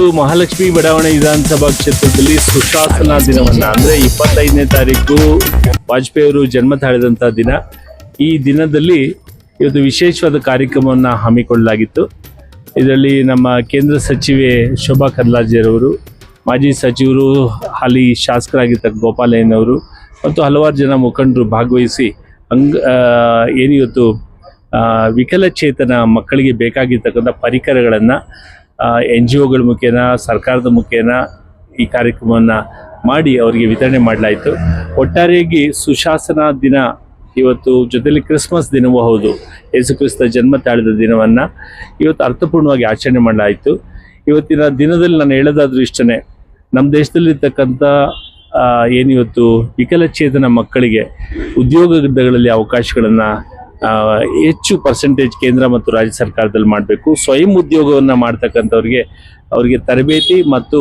ಇವತ್ತು ಮಹಾಲಕ್ಷ್ಮಿ ಬಡಾವಣೆ ವಿಧಾನಸಭಾ ಕ್ಷೇತ್ರದಲ್ಲಿ ಸುಶಾಸನ ದಿನವನ್ನ, ಅಂದ್ರೆ ಇಪ್ಪತ್ತೈದನೇ ತಾರೀಕು ವಾಜಪೇಯಿ ಅವರು ಜನ್ಮ ತಾಳಿದಂತಹ ದಿನ. ಈ ದಿನದಲ್ಲಿ ಇವತ್ತು ವಿಶೇಷವಾದ ಕಾರ್ಯಕ್ರಮವನ್ನ ಹಮ್ಮಿಕೊಳ್ಳಲಾಗಿತ್ತು. ಇದರಲ್ಲಿ ನಮ್ಮ ಕೇಂದ್ರ ಸಚಿವೆ ಶೋಭಾ ಕರ್ಲಾಜೆರವರು ಮಾಜಿ ಸಚಿವರು ಹಾಲಿ ಶಾಸಕರಾಗಿದ್ದ ಗೋಪಾಲಯ್ಯನವರು ಮತ್ತು ಹಲವಾರು ಜನ ಮುಖಂಡರು ಭಾಗವಹಿಸಿ ಅಂಗ ಏನಿವತ್ತು ವಿಕಲಚೇತನ ಮಕ್ಕಳಿಗೆ ಬೇಕಾಗಿರ್ತಕ್ಕಂಥ ಪರಿಕರಗಳನ್ನು ಎನ್ ಜಿ ಒಗಳ ಮುಖೇನ, ಸರ್ಕಾರದ ಮುಖೇನ ಈ ಕಾರ್ಯಕ್ರಮವನ್ನು ಮಾಡಿ ಅವರಿಗೆ ವಿತರಣೆ ಮಾಡಲಾಯಿತು. ಒಟ್ಟಾರೆಯಾಗಿ ಸುಶಾಸನ ದಿನ ಇವತ್ತು ಜೊತೆಲಿ ಕ್ರಿಸ್ಮಸ್ ದಿನವೂ ಹೌದು. ಯೇಸು ಕ್ರಿಸ್ತ ಜನ್ಮ ತಾಳಿದ ದಿನವನ್ನು ಇವತ್ತು ಅರ್ಥಪೂರ್ಣವಾಗಿ ಆಚರಣೆ ಮಾಡಲಾಯಿತು. ಇವತ್ತಿನ ದಿನದಲ್ಲಿ ನಾನು ಹೇಳೋದಾದ್ರೂ ಇಷ್ಟನೇ, ನಮ್ಮ ದೇಶದಲ್ಲಿರ್ತಕ್ಕಂಥ ಏನಿವತ್ತು ವಿಕಲಚೇತನ ಮಕ್ಕಳಿಗೆ ಉದ್ಯೋಗಗಳಲ್ಲಿ ಅವಕಾಶಗಳನ್ನು ಹೆಚ್ಚು ಪರ್ಸೆಂಟೇಜ್ ಕೇಂದ್ರ ಮತ್ತು ರಾಜ್ಯ ಸರ್ಕಾರದಲ್ಲಿ ಮಾಡಬೇಕು. ಸ್ವಯಂ ಉದ್ಯೋಗವನ್ನು ಮಾಡ್ತಕ್ಕಂಥವ್ರಿಗೆ ಅವರಿಗೆ ತರಬೇತಿ ಮತ್ತು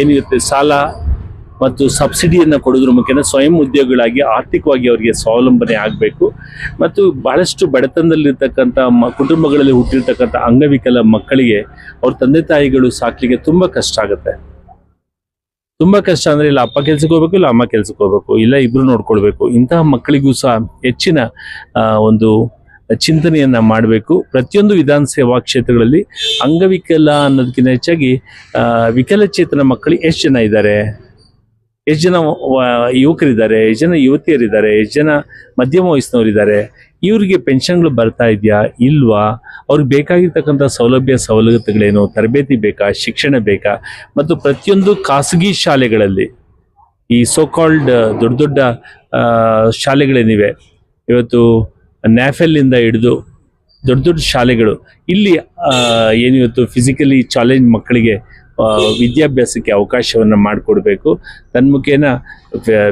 ಏನಿರುತ್ತೆ ಸಾಲ ಮತ್ತು ಸಬ್ಸಿಡಿಯನ್ನು ಕೊಡೋದ್ರ ಮುಖೇನ ಸ್ವಯಂ ಉದ್ಯೋಗಿಗಳಾಗಿ ಆರ್ಥಿಕವಾಗಿ ಅವರಿಗೆ ಸ್ವಾವಲಂಬನೆ ಆಗಬೇಕು. ಮತ್ತು ಬಹಳಷ್ಟು ಬಡತನದಲ್ಲಿರ್ತಕ್ಕಂಥ ಮ, ಕುಟುಂಬಗಳಲ್ಲಿ ಹುಟ್ಟಿರ್ತಕ್ಕಂಥ ಅಂಗವಿಕಲ ಮಕ್ಕಳಿಗೆ ಅವ್ರ ತಂದೆ ತಾಯಿಗಳು ಸಾಕಲಿಕ್ಕೆ ತುಂಬ ಕಷ್ಟ ಆಗುತ್ತೆ. ತುಂಬ ಕಷ್ಟ ಅಂದ್ರೆ ಇಲ್ಲ ಅಪ್ಪ ಕೆಲ್ಸಕ್ಕೆ ಹೋಗ್ಬೇಕು, ಇಲ್ಲ ಅಮ್ಮ ಕೆಲ್ಸಕ್ಕೆ ಹೋಗ್ಬೇಕು, ಇಲ್ಲ ಇಬ್ರು ನೋಡ್ಕೊಳ್ಬೇಕು. ಇಂತಹ ಮಕ್ಕಳಿಗೂ ಸಹ ಹೆಚ್ಚಿನ ಒಂದು ಚಿಂತನೆಯನ್ನ ಮಾಡಬೇಕು. ಪ್ರತಿಯೊಂದು ವಿಧಾನಸೇವಾ ಕ್ಷೇತ್ರಗಳಲ್ಲಿ ಅಂಗವಿಕಲ ಅನ್ನೋದಕ್ಕಿಂತ ಹೆಚ್ಚಾಗಿ ವಿಕಲಚೇತನ ಮಕ್ಕಳು ಎಷ್ಟು ಜನ ಇದ್ದಾರೆ? ಎಷ್ಟು ಜನ ಯುವಕರಿದ್ದಾರೆ, ಎಷ್ಟು ಜನ ಯುವತಿಯರಿದ್ದಾರೆ, ಎಷ್ಟು ಜನ ಮಧ್ಯಮ ವಯಸ್ಸಿನವರಿದ್ದಾರೆ, ಇವರಿಗೆ ಪೆನ್ಷನ್ಗಳು ಬರ್ತಾ ಇದೆಯಾ, ಇಲ್ವಾ? ಅವ್ರಿಗೆ ಬೇಕಾಗಿರ್ತಕ್ಕಂಥ ಸೌಲಭ್ಯ, ಸವಲತ್ತುಗಳೇನು, ತರಬೇತಿ ಬೇಕಾ, ಶಿಕ್ಷಣ ಬೇಕಾ? ಮತ್ತು ಪ್ರತಿಯೊಂದು ಖಾಸಗಿ ಶಾಲೆಗಳಲ್ಲಿ ಈ ಸೋಕಾಲ್ಡ್ ದೊಡ್ಡ ದೊಡ್ಡ ಶಾಲೆಗಳೇನಿವೆ? ಇವತ್ತು ನ್ಯಾಫೆಲ್ಲಿಂದ ಹಿಡಿದು ದೊಡ್ಡ ದೊಡ್ಡ ಶಾಲೆಗಳು. ಇಲ್ಲಿ ಏನಿವತ್ತು ಫಿಸಿಕಲಿ ಚಾಲೆಂಜ್ ಮಕ್ಕಳಿಗೆ ವಿದ್ಯಾಭ್ಯಾಸಕ್ಕೆ ಅವಕಾಶವನ್ನು ಮಾಡಿಕೊಡ್ಬೇಕು. ತನ್ಮುಖೇನ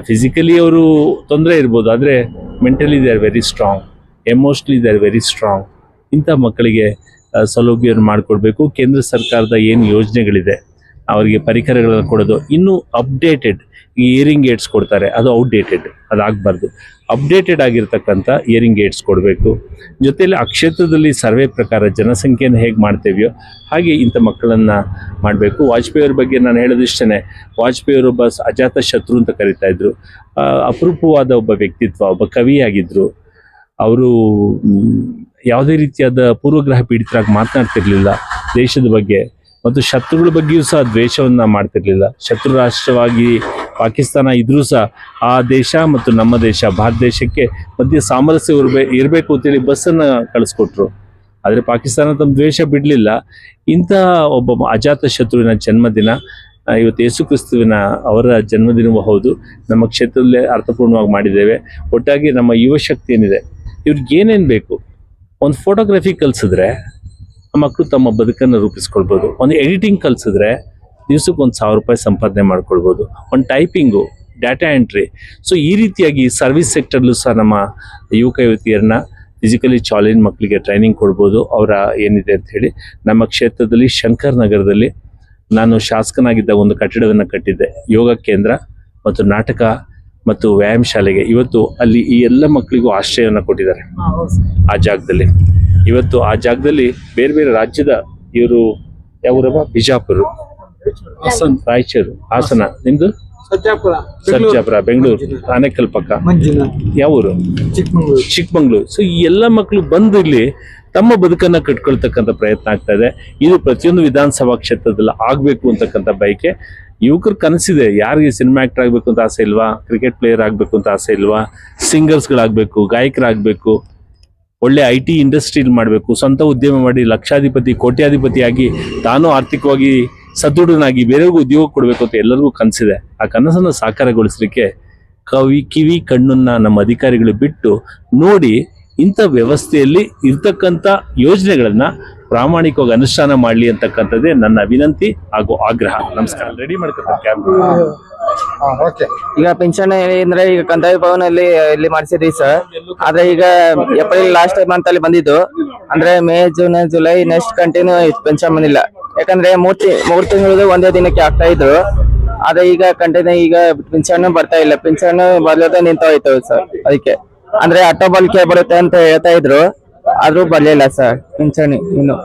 ಫಿಸಿಕಲಿ ಅವರು ತೊಂದರೆ ಇರ್ಬೋದು, ಆದರೆ mentally they are very strong emotionally they are very strong ಇಂಥ ಮಕ್ಕಳಿಗೆ ಸೌಲಭ್ಯವನ್ನು ಮಾಡಿಕೊಡ್ಬೇಕು. ಕೇಂದ್ರ ಸರ್ಕಾರದ ಏನು ಯೋಜನೆಗಳಿದೆ? ಅವರಿಗೆ ಪರಿಕರಗಳನ್ನು ಕೊಡೋದು. ಇನ್ನೂ ಅಪ್ಡೇಟೆಡ್ ಇಯರಿಂಗ್ ಏಡ್ಸ್ ಕೊಡ್ತಾರೆ. ಅದು ಔಟ್ಡೇಟೆಡ್ ಅದಾಗಬಾರ್ದು ಅಪ್ಡೇಟೆಡ್ ಆಗಿರ್ತಕ್ಕಂಥ ಇಯರಿಂಗ್ ಏಡ್ಸ್ ಕೊಡಬೇಕು. ಜೊತೆಯಲ್ಲಿ ಆ ಕ್ಷೇತ್ರದಲ್ಲಿ ಸರ್ವೆ ಪ್ರಕಾರ ಜನಸಂಖ್ಯೆಯನ್ನು ಹೇಗೆ ಮಾಡ್ತೇವೆಯೋ ಹಾಗೆ ಇಂಥ ಮಕ್ಕಳನ್ನು ಮಾಡಬೇಕು. ವಾಜಪೇಯಿಯವ್ರ ಬಗ್ಗೆ ನಾನು ಹೇಳೋದಿಷ್ಟೇ ವಾಜಪೇಯಿ ಅವರು ಒಬ್ಬ ಸ- ಅಜಾತ ಶತ್ರು ಅಂತ ಕರಿತಾ ಇದ್ರು. ಅಪರೂಪವಾದ ಒಬ್ಬ ವ್ಯಕ್ತಿತ್ವ, ಒಬ್ಬ ಕವಿಯಾಗಿದ್ದರು ಅವರು ಯಾವುದೇ ರೀತಿಯಾದ ಪೂರ್ವಗ್ರಹ ಪೀಡಿತರಾಗಿ ಮಾತನಾಡ್ತಿರ್ಲಿಲ್ಲ ದೇಶದ ಬಗ್ಗೆ. ಮತ್ತು ಶತ್ರುಗಳ ಬಗ್ಗೆಯೂ ಸಹ ದ್ವೇಷವನ್ನು ಮಾಡ್ತಿರ್ಲಿಲ್ಲ. ಶತ್ರು ರಾಷ್ಟ್ರವಾಗಿ ಪಾಕಿಸ್ತಾನ ಇದ್ರೂ ಸಹ ಆ ದೇಶ ಮತ್ತು ನಮ್ಮ ದೇಶ, ಭಾರತ ದೇಶಕ್ಕೆ ಮಧ್ಯೆ ಸಾಮರಸ್ಯ ಇರಬೇಕು ಇರಬೇಕು ಅಂತೇಳಿ ಬಸ್ಸನ್ನು ಕಳಿಸ್ಕೊಟ್ರು. ಆದರೆ ಪಾಕಿಸ್ತಾನ ತಮ್ಮ ದ್ವೇಷ ಬಿಡಲಿಲ್ಲ. ಇಂತಹ ಒಬ್ಬ ಅಜಾತ ಶತ್ರುವಿನ ಜನ್ಮದಿನ ಇವತ್ತು ಯೇಸು ಕ್ರಿಸ್ತುವಿನ ಅವರ ಜನ್ಮದಿನವೂ ಹೌದು. ನಮ್ಮ ಕ್ಷೇತ್ರದಲ್ಲೇ ಅರ್ಥಪೂರ್ಣವಾಗಿ ಮಾಡಿದ್ದೇವೆ. ಒಟ್ಟಾಗಿ ನಮ್ಮ ಯುವಶಕ್ತಿ ಏನಿದೆ? ಇವ್ರಿಗೆ ಏನೇನು ಬೇಕು? ಒಂದು ಫೋಟೋಗ್ರಫಿ ಕಲಿಸಿದ್ರೆ ಮಕ್ಕಳು ತಮ್ಮ ಬದುಕನ್ನು ರೂಪಿಸ್ಕೊಳ್ಬೋದು. ಒಂದು ಎಡಿಟಿಂಗ್ ಕಲಿಸಿದ್ರೆ ದಿವ್ಸಕ್ಕೆ ಒಂದು ಸಾವಿರ ರೂಪಾಯಿ ಸಂಪಾದನೆ ಮಾಡ್ಕೊಳ್ಬೋದು. ಒಂದು ಟೈಪಿಂಗು ಡಾಟಾ ಎಂಟ್ರಿ. ಸೊ ಈ ರೀತಿಯಾಗಿ ಸರ್ವಿಸ್ ಸೆಕ್ಟರ್ಲೂ ಸಹ ನಮ್ಮ ಯುವಕ ಯುವತಿಯರನ್ನ ಫಿಸಿಕಲಿ ಚಾಲೆಂಜ್ ಮಕ್ಕಳಿಗೆ ಟ್ರೈನಿಂಗ್ ಕೊಡ್ಬೋದು. ಅವರ ಏನಿದೆ ಅಂತ ಹೇಳಿ ನಮ್ಮ ಕ್ಷೇತ್ರದಲ್ಲಿ ಶಂಕರ್ ನಗರದಲ್ಲಿ ನಾನು ಶಾಸಕನಾಗಿದ್ದ ಒಂದು ಕಟ್ಟಡವನ್ನು ಕಟ್ಟಿದ್ದೆ. ಯೋಗ ಕೇಂದ್ರ ಮತ್ತು ನಾಟಕ ಮತ್ತು ವ್ಯಾಯಾಮ ಶಾಲೆಗೆ. ಇವತ್ತು ಅಲ್ಲಿ ಈ ಎಲ್ಲ ಮಕ್ಕಳಿಗೂ ಆಶ್ರಯವನ್ನು ಕೊಟ್ಟಿದ್ದಾರೆ. ಆ ಜಾಗದಲ್ಲಿ. ಇವತ್ತು ಆ ಜಾಗದಲ್ಲಿ ಬೇರೆ ಬೇರೆ ರಾಜ್ಯದ ಇವರು ಯಾವ ಬಿಜಾಪುರ. ರಾಯಚೂರು. ಹಾಸನ. ನಿಮ್ದು? ಸತ್ಯಾಪುರ ಸರ್ಜಾಪುರ ಬೆಂಗಳೂರು. ಆನೇಕಲ್ ಪಕ್ಕ ಯಾವೂರು ಚಿಕ್ಕಮಂಗ್ಳೂರು. ಚಿಕ್ಕಮಂಗ್ಳೂರು. ಸೊ ಈ ಎಲ್ಲ ಮಕ್ಕಳು ಬಂದು ಇಲ್ಲಿ ತಮ್ಮ ಬದುಕನ್ನ ಕಟ್ಕೊಳ್ತಕ್ಕಂಥ ಪ್ರಯತ್ನ ಆಗ್ತಾ ಇದೆ. ಇದು ಪ್ರತಿಯೊಂದು ವಿಧಾನಸಭಾ ಕ್ಷೇತ್ರದಲ್ಲಿ ಆಗ್ಬೇಕು ಅಂತಕ್ಕಂಥ ಬಯಕೆ. ಯುವಕರ ಕನಸಿದೆ. ಯಾರಿಗೆ ಸಿನಿಮಾ ಆಕ್ಟರ್ ಆಗ್ಬೇಕು ಅಂತ ಆಸೆ ಇಲ್ವಾ? ಕ್ರಿಕೆಟ್ ಪ್ಲೇಯರ್ ಆಗ್ಬೇಕು ಅಂತ ಆಸೆ ಇಲ್ವಾ? ಸಿಂಗರ್ಸ್ಗಳಾಗಬೇಕು ಗಾಯಕರಾಗಬೇಕು. ಒಳ್ಳೆ ಐ ಟಿ ಇಂಡಸ್ಟ್ರಿಲ್ ಮಾಡಬೇಕು. ಸ್ವಂತ ಉದ್ಯಮ ಮಾಡಿ ಲಕ್ಷಾಧಿಪತಿ, ಕೋಟ್ಯಾಧಿಪತಿಯಾಗಿ ತಾನು ಆರ್ಥಿಕವಾಗಿ ಸದೃಢನಾಗಿ ಬೇರೆಯವ್ರಿಗೂ ಉದ್ಯೋಗ ಕೊಡಬೇಕು ಅಂತ ಎಲ್ಲರಿಗೂ ಕನಸಿದೆ. ಆ ಕನಸನ್ನು ಸಾಕಾರಗೊಳಿಸಲಿಕ್ಕೆ ಕವಿ, ಕಿವಿ, ಕಣ್ಣನ್ನ ನಮ್ಮ ಅಧಿಕಾರಿಗಳು ಬಿಟ್ಟು ನೋಡಿ ಇಂಥ ವ್ಯವಸ್ಥೆಯಲ್ಲಿ ಇರ್ತಕ್ಕಂಥ ಯೋಜನೆಗಳನ್ನ ಪ್ರಾಮಾಣಿಕವಾಗಿ ಅನುಷ್ಠಾನ ಮಾಡಲಿ ಅಂತಕ್ಕಂಥದ್ದೇ ನನ್ನ ವಿನಂತಿ ಹಾಗೂ ಆಗ್ರಹ. ನಮಸ್ಕಾರ. ರೆಡಿ ಓಕೆ ಈಗ ಪಿಂಚಣಿ ಅಂದ್ರೆ ಈಗ ಕಂದಾಯ ಭವನಲ್ಲಿ ಇಲ್ಲಿ ಮಾಡಿಸಿದ್ರಿ ಸರ್ ಆದ್ರೆ ಈಗ ಏಪ್ರಿಲ್ ಲಾಸ್ಟ್ ಮಂತ್ ಅಲ್ಲಿ ಬಂದಿದ್ದು. ಅಂದ್ರೆ May June July next continue pension ಬಂದಿಲ್ಲ. ಯಾಕಂದ್ರೆ ಮೂರ್ತಿ ಮೂರ್ ತಿಂಗಳದು ಒಂದೇ ದಿನಕ್ಕೆ ಆಗ್ತಾ ಇದ್ರು ಆದ್ರೆ ಈಗ ಕಂಟಿನ್ಯೂ ಈಗ ಪಿಂಚಣಿ ಬರ್ತಾ ಇಲ್ಲ. ಪಿಂಚಣಿ ಬರ್ಲದ ನಿಂತೋಯ್ತು ಸರ್ ಅದಕ್ಕೆ. ಅಂದ್ರೆ ಆಟೋ ಬಲ್ಕೆ ಬರುತ್ತೆ ಅಂತ ಹೇಳ್ತಾ ಇದ್ರು. ಆದ್ರೂ ಬರ್ಲಿಲ್ಲ ಸರ್ ಪಿಂಚಣಿ ಇನ್ನು